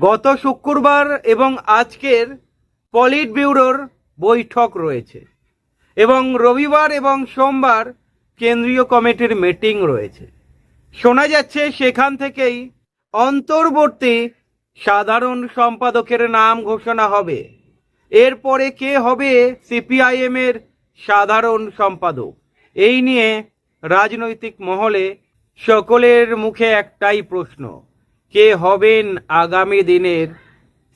গত শুক্রবার এবং আজকের পলিট ব্যুরোর বৈঠক রয়েছে এবং রবিবার এবং সোমবার কেন্দ্রীয় কমিটির মিটিং রয়েছে। শোনা যাচ্ছে সেখান থেকেই অন্তর্বর্তী সাধারণ সম্পাদকের নাম ঘোষণা হবে। এরপরে কে হবে সিপিআইএম এর সাধারণ সম্পাদক? এই নিয়ে রাজনৈতিক মহলে সকলের মুখে একটাই প্রশ্ন। কে হবেন আগামী দিনের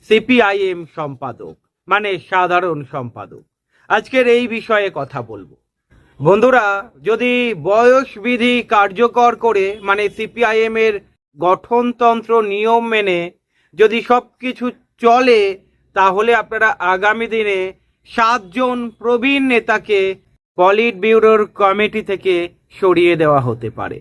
সিপিআইএম সম্পাদক মানে সাধারণ সম্পাদক? আজকের এই বিষয়ে কথা বলব। বন্ধুরা, যদি বয়স বিধি কার্যকর করে মানে সিপিআইএম এর গঠনতন্ত্র নিয়ম মেনে যদি সব কিছু চলে, তাহলে আপনারা আগামী দিনে সাতজন প্রবীণ নেতাকে পলিট ব্যুরোর কমিটি থেকে সরিয়ে দেওয়া হতে পারে।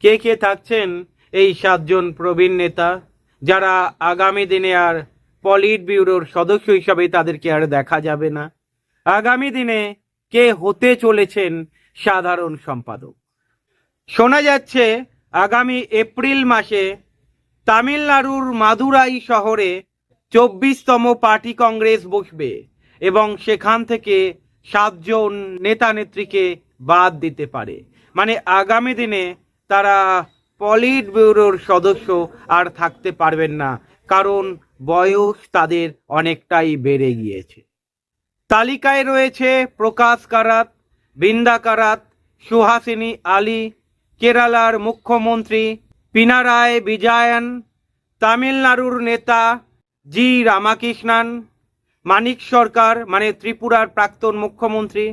কে কে থাকছেন? এই সাতজন প্রবীণ নেতা, যারা আগামী দিনে আর পলিট ব্যুরোর সদস্য হিসাবে তাদেরকে আর দেখা যাবে না। আগামী দিনে কে হতে চলেছেন সাধারণ সম্পাদক? শোনা যাচ্ছে, আগামী এপ্রিল মাসে তামিলনাড়ুর মাদুরাই শহরে চব্বিশতম পার্টি কংগ্রেস বসবে এবং সেখান থেকে সাতজন নেতা নেত্রীকে বাদ দিতে পারে। মানে আগামী দিনে তারা পলিট ব্যুরোর সদস্য আর থাকতে পারবেন না, কারণ বয়স তাদের অনেকটাই বেড়ে গিয়েছে। তালিকায় রয়েছে প্রকাশ কারাত, বৃন্দা কারাত, সুহাসিনী আলী, কেরালার মুখ্যমন্ত্রী পিনারায় বিজয়ন, তামিলনাড়ুর নেতা জি রামাকৃষ্ণান, মানিক সরকার মানে ত্রিপুরার প্রাক্তন মুখ্যমন্ত্রী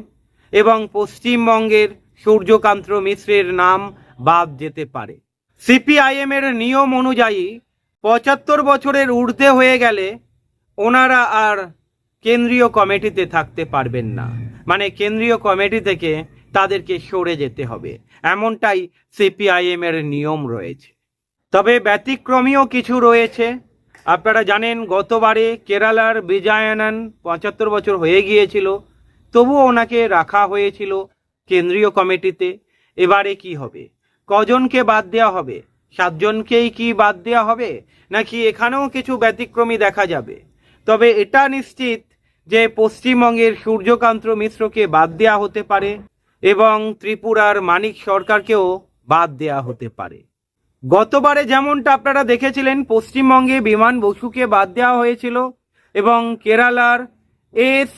এবং পশ্চিমবঙ্গের সূর্যকান্ত মিশ্রের নাম বাদ যেতে পারে। সিপিআইএম এর নিয়ম অনুযায়ী পঁচাত্তর বছরের ঊর্ধ্বে হয়ে গেলে ওনারা আর কেন্দ্রীয় কমিটিতে থাকতে পারবেন না। মানে কেন্দ্রীয় কমিটি থেকে তাদেরকে সরে যেতে হবে। এমনটাই সিপিআইএম এর নিয়ম রয়েছে। তবে ব্যতিক্রমীও কিছু রয়েছে। আপনারা জানেন, গতবারে কেরালার বিজয়ানন পঁচাত্তর বছর হয়ে গিয়েছিল, তবুও ওনাকে রাখা হয়েছিল কেন্দ্রীয় কমিটিতে। এবারে কি হবে? কজনকে বাদ দেওয়া হবে? সাতজনকেই কি বাদ দেওয়া হবে? নাকি এখানেও কিছু ব্যতিক্রমী দেখা যাবে? তবে এটা নিশ্চিত যে পশ্চিমবঙ্গের সূর্যকান্ত মিশ্রকে বাদ দেওয়া হতে পারে এবং ত্রিপুরার মানিক সরকারকেও বাদ দেওয়া হতে পারে। গতবারে যেমনটা আপনারা দেখেছিলেন, পশ্চিমবঙ্গে বিমান বসুকে বাদ দেওয়া হয়েছিল এবং কেরালার এস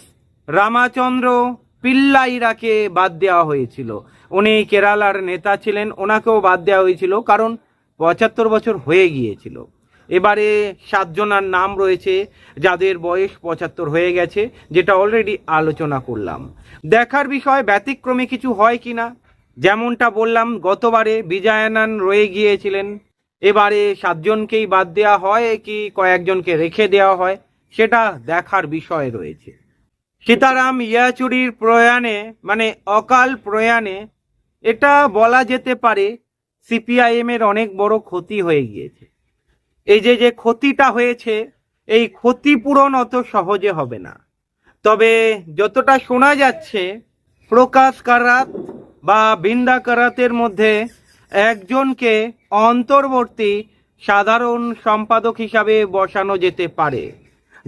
রামাচন্দ্র পিল্লাইরাকে বাদ দেওয়া হয়েছিল। উনি কেরালার নেতা ছিলেন, ওনাকেও বাদ দেওয়া হয়েছিল কারণ পঁচাত্তর বছর হয়ে গিয়েছিল। এবারে সাতজনার নাম রয়েছে যাদের বয়স পঁচাত্তর হয়ে গেছে, যেটা অলরেডি আলোচনা করলাম। দেখার বিষয়, ব্যতিক্রমে কিছু হয় কি না যেমনটা বললাম, গতবারে বিজয়ানন রয়ে গিয়েছিলেন। এবারে সাতজনকেই বাদ দেওয়া হয় কি কয়েকজনকে রেখে দেওয়া হয়, সেটা দেখার বিষয় রয়েছে। সীতারাম ইয়াচুরির প্রয়াণে মানে অকাল প্রয়াণে, এটা বলা যেতে পারে সিপিআইএম এর অনেক বড় ক্ষতি হয়ে গিয়েছে। এই যে যে ক্ষতিটা হয়েছে, এই ক্ষতিপূরণ অত সহজে হবে না। তবে যতটা শোনা যাচ্ছে, প্রকাশ কারাত বা বৃন্দা কারাতের মধ্যে একজনকে অন্তর্বর্তী সাধারণ সম্পাদক হিসাবে বসানো যেতে পারে।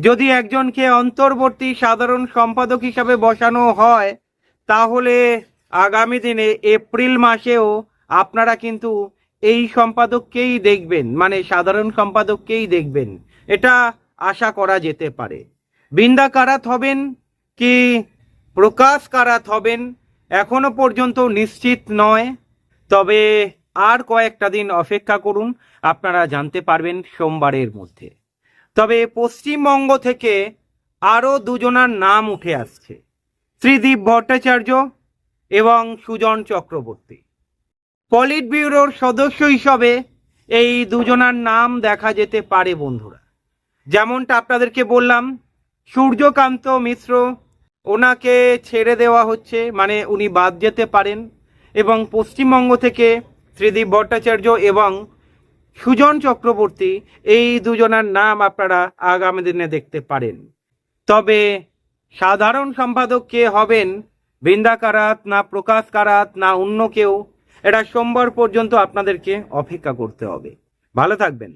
যদি একজনকে অন্তর্বর্তী সাধারণ সম্পাদক হিসাবে বসানো হয়, তাহলে আগামী দিনে এপ্রিল মাসেও আপনারা কিন্তু এই সম্পাদককেই দেখবেন মানে সাধারণ সম্পাদককেই দেখবেন। এটা আশা করা যেতে পারে। বৃন্দা কারাত হবেন কি প্রকাশ কারাত হবেন এখনও পর্যন্ত নিশ্চিত নয়, তবে আর কয়েকটা দিন অপেক্ষা করুন, আপনারা জানতে পারবেন সোমবারের মধ্যে। তবে পশ্চিমবঙ্গ থেকে আরও দুজনার নাম উঠে আসছে, শ্রীদীপ ভট্টাচার্য এবং সুজন চক্রবর্তী। পলিট ব্যুরোর সদস্য হিসাবে এই দুজনার নাম দেখা যেতে পারে বন্ধুরা। যেমনটা আপনাদেরকে বললাম, সূর্যকান্ত মিশ্র ওনাকে ছেড়ে দেওয়া হচ্ছে মানে উনি বাদ যেতে পারেন এবং পশ্চিমবঙ্গ থেকে শ্রীদীপ ভট্টাচার্য এবং সুজন চক্রবর্তী, এই দুজনার নাম আপনারা আগামী দিনে দেখতে পারেন। তবে সাধারণ সম্পাদক কে হবেন? বৃন্দা কারাত, না প্রকাশ কারাত, না অন্য কেউ? এটা সোমবার পর্যন্ত আপনাদেরকে অপেক্ষা করতে হবে। ভালো থাকবেন।